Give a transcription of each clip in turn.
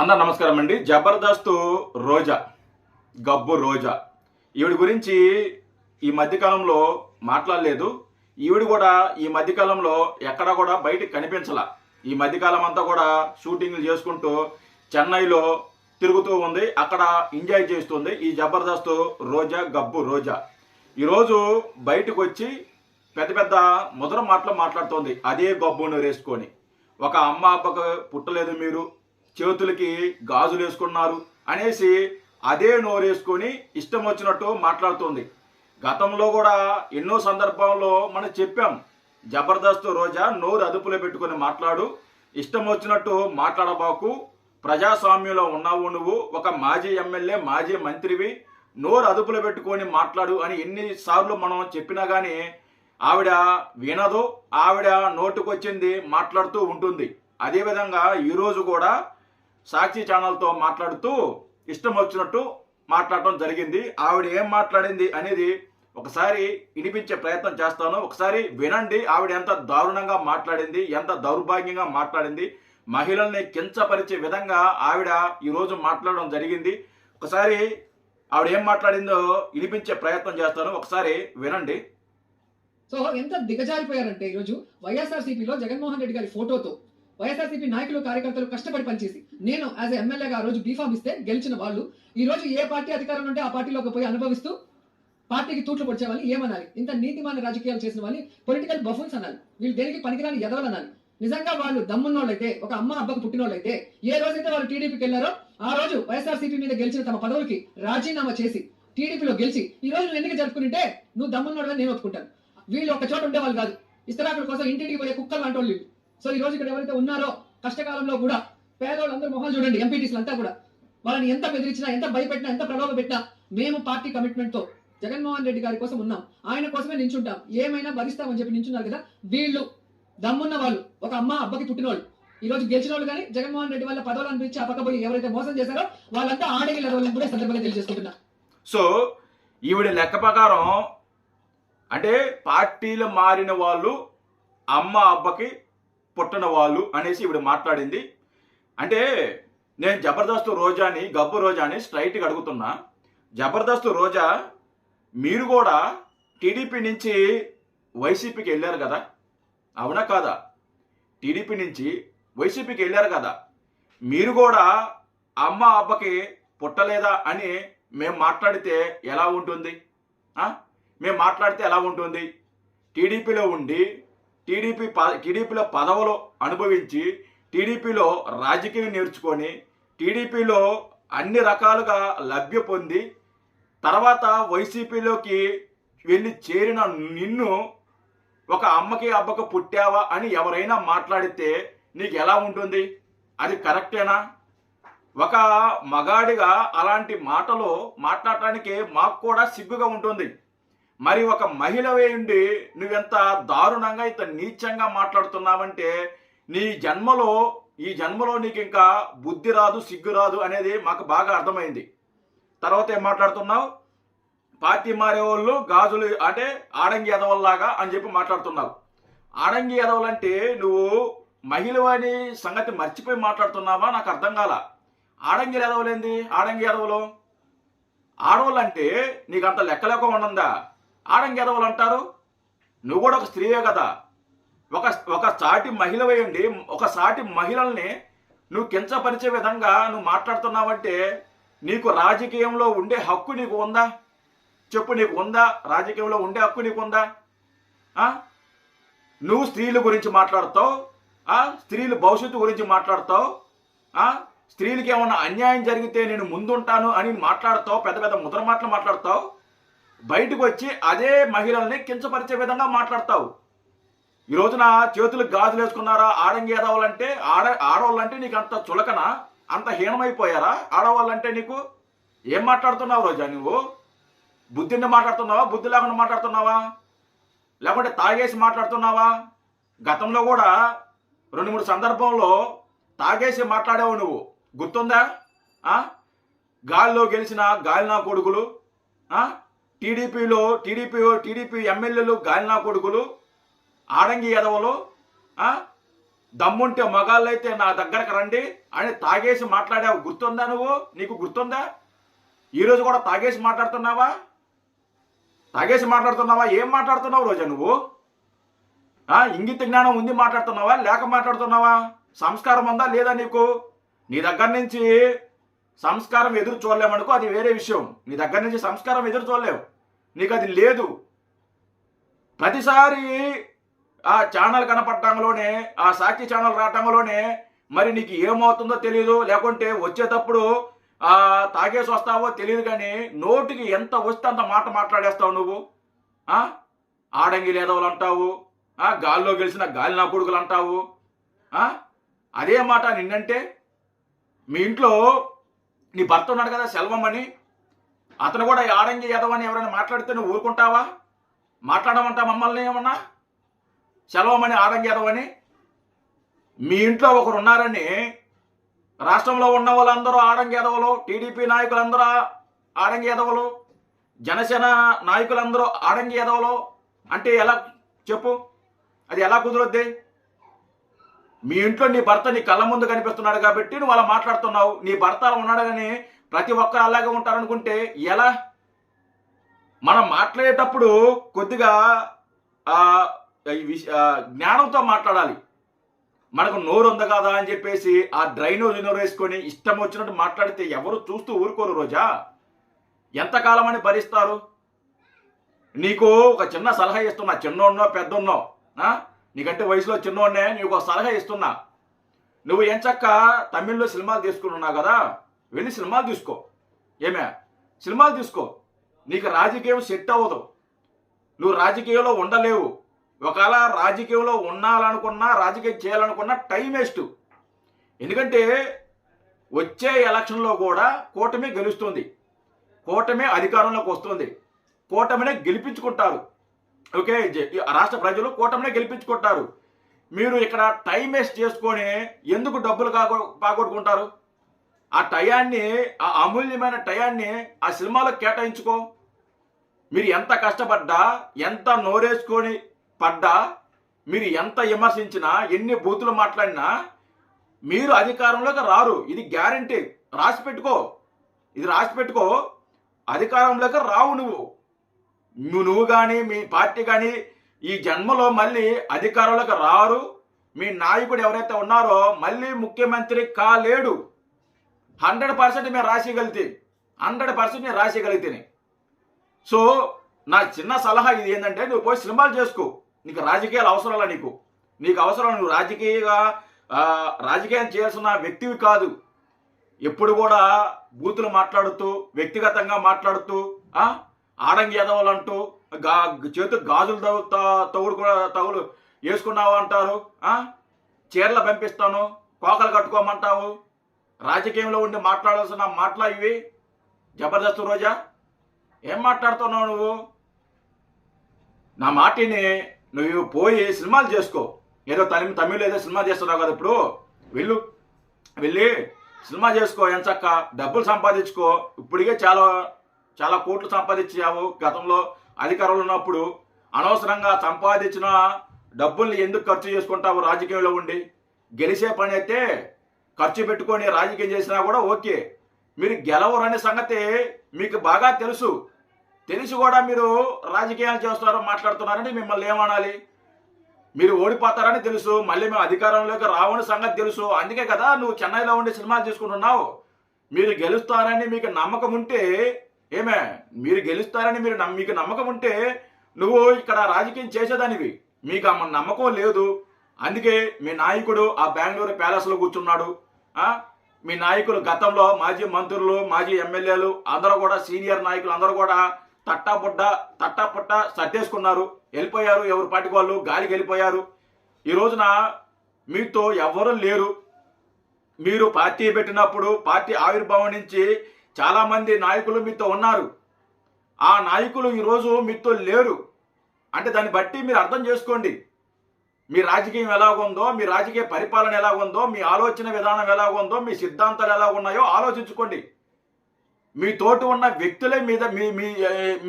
అందరు నమస్కారం అండి. జబర్దస్త్ రోజా గబ్బు రోజా. ఈవిడ గురించి ఈ మధ్యకాలంలో మాట్లాడలేదు. ఈవిడ కూడా ఈ మధ్యకాలంలో ఎక్కడా కూడా బయటికి కనిపించాల. ఈ మధ్యకాలం అంతా కూడా షూటింగ్లు చేసుకుంటూ చెన్నైలో తిరుగుతూ ఉంది. అక్కడ ఎంజాయ్ చేస్తుంది ఈ జబర్దస్త్ రోజా గబ్బు రోజా. ఈరోజు బయటకు వచ్చి పెద్ద పెద్ద ముదర మాటలు మాట్లాడుతోంది. అదే గబ్బును వేసుకొని ఒక అమ్మ అబ్బకు పుట్టలేదు మీరు. చేతులకి గాజులు వేసుకున్నారు అనేసి అదే నోరేసుకొని ఇష్టం వచ్చినట్టు మాట్లాడుతుంది. గతంలో కూడా ఎన్నో సందర్భాల్లో మనం చెప్పాం జబర్దస్త్ రోజా నోరు అదుపులో పెట్టుకొని మాట్లాడు ఇష్టం వచ్చినట్టు మాట్లాడబాకు ప్రజాస్వామ్యంలో ఉన్నావు నువ్వు ఒక మాజీ ఎమ్మెల్యే మాజీ మంత్రివి నోరు అదుపులో పెట్టుకొని మాట్లాడు అని ఎన్నిసార్లు మనం చెప్పినా కానీ ఆవిడ వినదు ఆవిడ నోటుకొచ్చింది మాట్లాడుతూ ఉంటుంది. అదేవిధంగా ఈరోజు కూడా సాక్షి ఛానల్తో మాట్లాడుతూ ఇష్టం వచ్చినట్టు మాట్లాడటం జరిగింది. ఆవిడ ఏం మాట్లాడింది అనేది ఒకసారి వినిపించే ప్రయత్నం చేస్తాను. ఒకసారి వినండి. ఆవిడ ఎంత దారుణంగా మాట్లాడింది ఎంత దౌర్భాగ్యంగా మాట్లాడింది మహిళల్ని కించపరిచే విధంగా ఆవిడ ఈరోజు మాట్లాడడం జరిగింది. ఒకసారి ఆవిడ ఏం మాట్లాడిందో వినిపించే ప్రయత్నం చేస్తాను. ఒకసారి వినండి. సో ఎంత దిగజారిపోయారంటే ఈరోజు వైఎస్ఆర్సీపీలో జగన్మోహన్ రెడ్డి గారి ఫోటోతో వైఎస్ఆర్సీపీ నాయకులు కార్యకర్తలు కష్టపడి పనిచేసి నేను యాజ్ ఎమ్మెల్యేగా ఆ రోజు బీఫామ్ ఇస్తే గెలిచిన వాళ్ళు ఈ రోజు ఏ పార్టీ అధికారం ఉంటే ఆ పార్టీలోకి పోయి అనుభవిస్తూ పార్టీకి తూట్లు పొడిచే వాళ్ళని ఏమనాలి? ఇంత నీతిమాన రాజకీయాలు చేసిన వాళ్ళని పొలిటికల్ బఫున్స్ అనాలి. వీళ్ళు దేనికి పనికిరాని ఎదవలనాలి నిజంగా వాళ్ళు దమ్మున్నోళ్ళైతే ఒక అమ్మ అబ్బకు పుట్టినోళ్ళైతే ఏ రోజైతే వాళ్ళు టీడీపీకి వెళ్ళారో ఆ రోజు వైఎస్ఆర్సీపీ మీద గెలిచిన తమ పదవులకి రాజీనామా చేసి టీడీపీలో గెలిచి ఈ రోజు నువ్వు ఎన్నిక జరుపుకుంటే నువ్వు దమ్మున్నోడని నేను ఒప్పుకుంటాను. వీళ్ళు ఒక చోట ఉండేవాళ్ళు కాదు. ఇస్తరాకుల కోసం ఇంటింటికి పోయే కుక్కలు లాంటి వాళ్ళు. సో ఈ రోజు ఇక్కడ ఎవరైతే ఉన్నారో కష్టకాలంలో కూడా పేదవాళ్ళందరూ మొహాలు చూడండి ఎంపీటీసీలు అంతా కూడా. వాళ్ళని ఎంత బెదిరించినా ఎంత భయపెట్టినా ఎంత ప్రలోభ పెట్టినా మేము పార్టీ కమిట్మెంట్తో జగన్మోహన్ రెడ్డి గారి కోసం ఉన్నాం. ఆయన కోసమే నించుంటాం. ఏమైనా భరిస్తామని చెప్పి నించున్నారు కదా వీళ్ళు దమ్మున్న వాళ్ళు ఒక అమ్మ అబ్బకి పుట్టిన వాళ్ళు ఈ రోజు గెలిచిన వాళ్ళు కానీ జగన్మోహన్ రెడ్డి వల్ల పదవులు అనిపించి అపకపోయి ఎవరైతే మోసం చేశారో వాళ్ళంతా ఆడగిల వాళ్ళని కూడా సందర్భంగా తెలియజేసుకుంటున్నా. సో ఈవిడ లెక్క ప్రకారం అంటే పార్టీలు మారిన వాళ్ళు అమ్మ అబ్బకి పుట్టిన వాళ్ళు అనేసి ఈవిడ మాట్లాడింది. అంటే నేను జబర్దస్త్ రోజాని గబ్బు రోజాని స్ట్రైట్గా అడుగుతున్నా. జబర్దస్త్ రోజా మీరు కూడా టీడీపీ నుంచి వైసీపీకి వెళ్ళారు కదా? అవునా కాదా? టీడీపీ నుంచి వైసీపీకి వెళ్ళారు కదా? మీరు కూడా అమ్మ అబ్బకి పుట్టలేదా అని మేము మాట్లాడితే ఎలా ఉంటుంది? మేము మాట్లాడితే ఎలా ఉంటుంది? టీడీపీలో ఉండి టీడీపీ ప టీడీపీలో పదవులు అనుభవించి టీడీపీలో రాజకీయం నేర్చుకొని టీడీపీలో అన్ని రకాలుగా లభ్య పొంది తర్వాత వైసీపీలోకి వెళ్ళి చేరిన నిన్ను ఒక అమ్మకి అబ్బకు పుట్టావా అని ఎవరైనా మాట్లాడితే నీకు ఎలా ఉంటుంది? అది కరెక్టేనా? ఒక మగాడిగా అలాంటి మాటలు మాట్లాడటానికి మాకు కూడా సిగ్గుగా ఉంటుంది. మరి ఒక మహిళ ఉండి నువ్వెంత దారుణంగా ఇంత నీచంగా మాట్లాడుతున్నావంటే నీ జన్మలో ఈ జన్మలో నీకు ఇంకా బుద్ధి రాదు సిగ్గు రాదు అనేది మాకు బాగా అర్థమైంది. తర్వాత ఏం మాట్లాడుతున్నావు? పార్టీ మారే వాళ్ళు గాజులు అంటే ఆడంగి ఎదవల్లాగా అని చెప్పి మాట్లాడుతున్నావు. ఆడంగి ఎదవలంటే నువ్వు మహిళ అని సంగతి మర్చిపోయి మాట్లాడుతున్నావా? నాకు అర్థం కాల. ఆడంగి ఎదవలేంది? ఆడంగి ఎదవలు? ఆడవాళ్ళు అంటే నీకు అంత లెక్కలేక ఉండందా? ఆడంగి అంటారు నువ్వు కూడా ఒక స్త్రీయే కదా. ఒక ఒక సాటి మహిళవేయండి ఒక సాటి మహిళల్ని నువ్వు కించపరిచే విధంగా నువ్వు మాట్లాడుతున్నావంటే నీకు రాజకీయంలో ఉండే హక్కు నీకు ఉందా? చెప్పు నీకు ఉందా? రాజకీయంలో ఉండే హక్కు నీకు ఉందా? నువ్వు స్త్రీల గురించి మాట్లాడతావు. ఆ? స్త్రీల భవిష్యత్తు గురించి మాట్లాడతావు. ఆ? స్త్రీలకి ఏమన్నా అన్యాయం జరిగితే నేను ముందుంటాను అని మాట్లాడతావు. పెద్ద పెద్ద ముద్ర మాటలు మాట్లాడతావు. బయటకు వచ్చి అదే మహిళల్ని కించపరిచే విధంగా మాట్లాడతావు. ఈ రోజున చేతులకు గాజులు వేసుకున్నారా? ఆడంగి ఏదవాలంటే ఆడ ఆడవాళ్ళంటే నీకు అంత చులకన? అంత హీనమైపోయారా? ఆడవాళ్ళంటే నీకు ఏం మాట్లాడుతున్నావు రోజా నువ్వు? బుద్ధిని మాట్లాడుతున్నావా? బుద్ధి లేకుండా మాట్లాడుతున్నావా? లేకుంటే తాగేసి మాట్లాడుతున్నావా? గతంలో కూడా రెండు మూడు సందర్భంలో తాగేసి మాట్లాడావు నువ్వు. గుర్తుందా? గాలిలో గెలిచిన గాలినా కొడుకులు టీడీపీలో టీడీపీ టీడీపీ ఎమ్మెల్యేలు గాలినా కొడుకులు ఆడంగి ఎదవలు దమ్ముంటే దమ్ముంటే మగాళ్ళైతే నా దగ్గరకు రండి అని తాగేసి మాట్లాడావు. గుర్తుందా నువ్వు? నీకు గుర్తుందా? ఈరోజు కూడా తాగేసి మాట్లాడుతున్నావా? తాగేసి మాట్లాడుతున్నావా? ఏం మాట్లాడుతున్నావు రోజా నువ్వు? ఇంగిత జ్ఞానం ఉంది మాట్లాడుతున్నావా? లేక మాట్లాడుతున్నావా? సంస్కారం ఉందా లేదా నీకు? నీ దగ్గర నుంచి సంస్కారం ఎదురు చూడలేమనుకో అది వేరే విషయం. నీ దగ్గర నుంచి సంస్కారం ఎదురు చూడలేవు. నీకు అది లేదు. ప్రతిసారి ఆ ఛానల్ కనపడటంలోనే ఆ సాక్షి ఛానల్ రావటంలోనే మరి నీకు ఏమవుతుందో తెలియదు లేకుంటే వచ్చేటప్పుడు ఆ తాగేసి వస్తావో తెలియదు కానీ నోటికి ఎంత వస్తే అంత మాట మాట్లాడేస్తావు నువ్వు? ఆ? ఆడంగి లేదవులు అంటావు. ఆ గాల్లో గెలిచిన గాలి నా కొడుకులు అంటావు. ఆ? అదే మాట నిన్నంటే? మీ ఇంట్లో నీ భర్త ఉన్నాడు కదా సెల్వం అని అతను కూడా ఆడంగి అని ఎవరైనా మాట్లాడితే నువ్వు ఊరుకుంటావా? మాట్లాడమంటా మమ్మల్ని ఏమన్నా? అని ఆడంగి అని మీ ఇంట్లో ఒకరు ఉన్నారని రాష్ట్రంలో ఉన్న వాళ్ళందరూ ఆడంగి ఎదవలు టీడీపీ నాయకులందరూ ఆడంగి ఎదవలు జనసేన నాయకులందరూ ఆడంగి ఎదవలు అంటే ఎలా చెప్పు? అది ఎలా కుదురుద్ది? మీ ఇంట్లో నీ భర్త నీ కళ్ళ ముందు కనిపిస్తున్నాడు కాబట్టి నువ్వు అలా మాట్లాడుతున్నావు. నీ భర్త అలా ఉన్నాడు కానీ ప్రతి ఒక్కరు అలాగే ఉంటారనుకుంటే ఎలా? మనం మాట్లాడేటప్పుడు కొద్దిగా జ్ఞానంతో మాట్లాడాలి. మనకు నోరు ఉంది కదా అని చెప్పేసి ఆ డ్రైనో నోరు వేసుకొని ఇష్టం వచ్చినట్టు మాట్లాడితే ఎవరు చూస్తూ ఊరుకోరు రోజా. ఎంతకాలం అని భరిస్తారు? నీకు ఒక చిన్న సలహా ఇస్తున్నా. చిన్నోన్నో పెద్దోన్నో నీకంటే వయసులో చిన్నోడే నీకు ఒక సలహా ఇస్తున్నా. నువ్వు ఎంచక్క తమిళ్ళో సినిమాలు తీసుకున్నావు కదా? వెళ్ళి సినిమాలు తీసుకో. ఏమే? సినిమాలు తీసుకో. నీకు రాజకీయం సెట్ అవ్వదు. నువ్వు రాజకీయంలో ఉండలేవు. ఒకవేళ రాజకీయంలో ఉండాలనుకున్నా రాజకీయం చేయాలనుకున్నా టైం వేస్ట్. ఎందుకంటే వచ్చే ఎలక్షన్లో కూడా కూటమి గెలుస్తుంది. కూటమి అధికారంలోకి వస్తుంది. కూటమినే గెలిపించుకుంటారు. ఓకే రాష్ట్ర ప్రజలు కూటమినే గెలిపించుకుంటారు. మీరు ఇక్కడ టైం వేస్ట్ చేసుకొని ఎందుకు డబ్బులు కాగొ పాగొట్టుకుంటారు ఆ టయాన్ని ఆ అమూల్యమైన టయాన్ని ఆ సినిమాలో కేటాయించుకో. మీరు ఎంత కష్టపడ్డా ఎంత నోరేసుకొని పడ్డా మీరు ఎంత విమర్శించినా ఎన్ని బూతులు మాట్లాడినా మీరు అధికారంలోకి రారు. ఇది గ్యారంటీ. రాసి పెట్టుకో. ఇది రాసి పెట్టుకో. అధికారంలోకి రావు నువ్వు. నువ్వు కానీ మీ పార్టీ కానీ ఈ జన్మలో మళ్ళీ అధికారంలోకి రారు. మీ నాయకుడు ఎవరైతే ఉన్నారో మళ్ళీ ముఖ్యమంత్రి కాలేడు. హండ్రెడ్ పర్సెంట్ మేము రాసేయగలిగితే హండ్రెడ్ పర్సెంట్ నేను రాసేయగలిగితేనే. సో నా చిన్న సలహా ఇది ఏంటంటే నువ్వు పోయి సినిమాలు చేసుకో. నీకు రాజకీయాలు అవసరాలా నీకు? నీకు అవసరం నువ్వు రాజకీయంగా రాజకీయం చేయాల్సిన వ్యక్తివి కాదు. ఎప్పుడు కూడా బూతులు మాట్లాడుతూ వ్యక్తిగతంగా మాట్లాడుతూ ఆడంగి ఎదవాలంటూ గా చేతు గాజులు తగు తగుడు కూడా తగులు వేసుకున్నావు అంటారు. చీరలు పంపిస్తాను కోకలు కట్టుకోమంటావు. రాజకీయంలో ఉండి మాట్లాడాల్సిన మాటలు ఇవి. జబర్దస్త్ రోజా? ఏం మాట్లాడుతున్నావు నువ్వు? నా మాటిని నువ్వు పోయి సినిమాలు చేసుకో. ఏదో తమిళ తమిళ్ ఏదో సినిమా చేస్తున్నావు కదా ఇప్పుడు. వెళ్ళు. వెళ్ళి సినిమా చేసుకో ఎంచక్క. డబ్బులు సంపాదించుకో. ఇప్పటికే చాలా చాలా కోట్లు సంపాదించావు. గతంలో అధికారంలో ఉన్నప్పుడు అనవసరంగా సంపాదించిన డబ్బుల్ని ఎందుకు ఖర్చు చేసుకుంటావు? రాజకీయంలో ఉండి గెలిచే పని అయితే ఖర్చు పెట్టుకొని రాజకీయం చేసినా కూడా ఓకే. మీరు గెలవరనే సంగతి మీకు బాగా తెలుసు. తెలిసి కూడా మీరు రాజకీయాలు చేస్తారో మాట్లాడుతున్నారని మిమ్మల్ని ఏమనాలి? మీరు ఓడిపోతారని తెలుసు. మళ్ళీ మేము అధికారంలోకి రావని సంగతి తెలుసు. అందుకే కదా నువ్వు చెన్నైలో ఉండి సినిమాలు తీసుకుంటున్నావు. మీరు గెలుస్తారని మీకు నమ్మకం ఉంటే ఏమే? మీరు గెలుస్తారని మీరు నమ్మ- మీకు నమ్మకం ఉంటే నువ్వు ఇక్కడ రాజకీయం చేసేదానివి. మీకు ఆ నమ్మకం లేదు. అందుకే మీ నాయకుడు ఆ బెంగళూరు ప్యాలెస్లో కూర్చున్నాడు. మీ నాయకులు గతంలో మాజీ మంత్రులు మాజీ ఎమ్మెల్యేలు అందరూ కూడా సీనియర్ నాయకులు అందరూ కూడా తట్టాపుట్ట తట్టాపుట్ట సర్దేసుకున్నారు. వెళ్ళిపోయారు ఎవరు పాటికి వాళ్ళు? గాలికి వెళ్ళిపోయారు. ఈ రోజున మీతో ఎవరు లేరు. మీరు పార్టీ పెట్టినప్పుడు పార్టీ ఆవిర్భావం నుంచి చాలా మంది నాయకులు మీతో ఉన్నారు. ఆ నాయకులు ఈరోజు మీతో లేరు. అంటే దాన్ని బట్టి మీరు అర్థం చేసుకోండి. మీ రాజకీయం ఎలాగుందో మీ రాజకీయ పరిపాలన ఎలాగుందో మీ ఆలోచన విధానం ఎలాగుందో మీ సిద్ధాంతాలు ఎలా ఉన్నాయో ఆలోచించుకోండి. మీ తోటి ఉన్న వ్యక్తులే మీద మీ మీ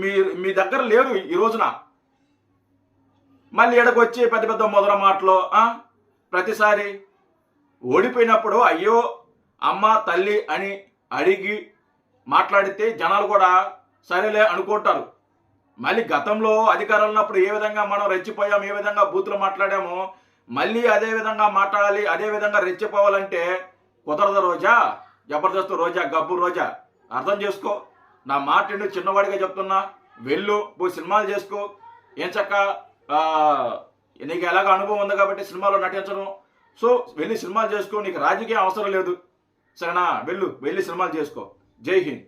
మీ మీ దగ్గర లేరు ఈ రోజున. మళ్ళీ ఎడకొచ్చి పెద్ద పెద్ద మొదల మాటలు ప్రతిసారి ఓడిపోయినప్పుడు అయ్యో అమ్మ తల్లి అని అడిగి మాట్లాడితే జనాలు కూడా సరేలే అనుకుంటారు. మళ్ళీ గతంలో అధికారంలో ఉన్నప్పుడు ఏ విధంగా మనం రెచ్చిపోయాం ఏ విధంగా బూతులు మాట్లాడామో మళ్ళీ అదే విధంగా మాట్లాడాలి అదే విధంగా రెచ్చిపోవాలంటే కుదరదు రోజా జబర్దస్త్ రోజా గబ్బు రోజా. అర్థం చేసుకో. నా మాట చిన్నవాడిగా చెప్తున్నా. వెళ్ళు పోయి సినిమాలు చేసుకో. ఏం చక్క నీకు ఎలాగ అనుభవం ఉంది కాబట్టి సినిమాలో నటించడం సో వెళ్ళి సినిమాలు చేసుకో నీకు రాజకీయం అవసరం లేదు. సరేనా? వెళ్ళు వెళ్ళి సినిమాలు చేసుకో. जय हिंद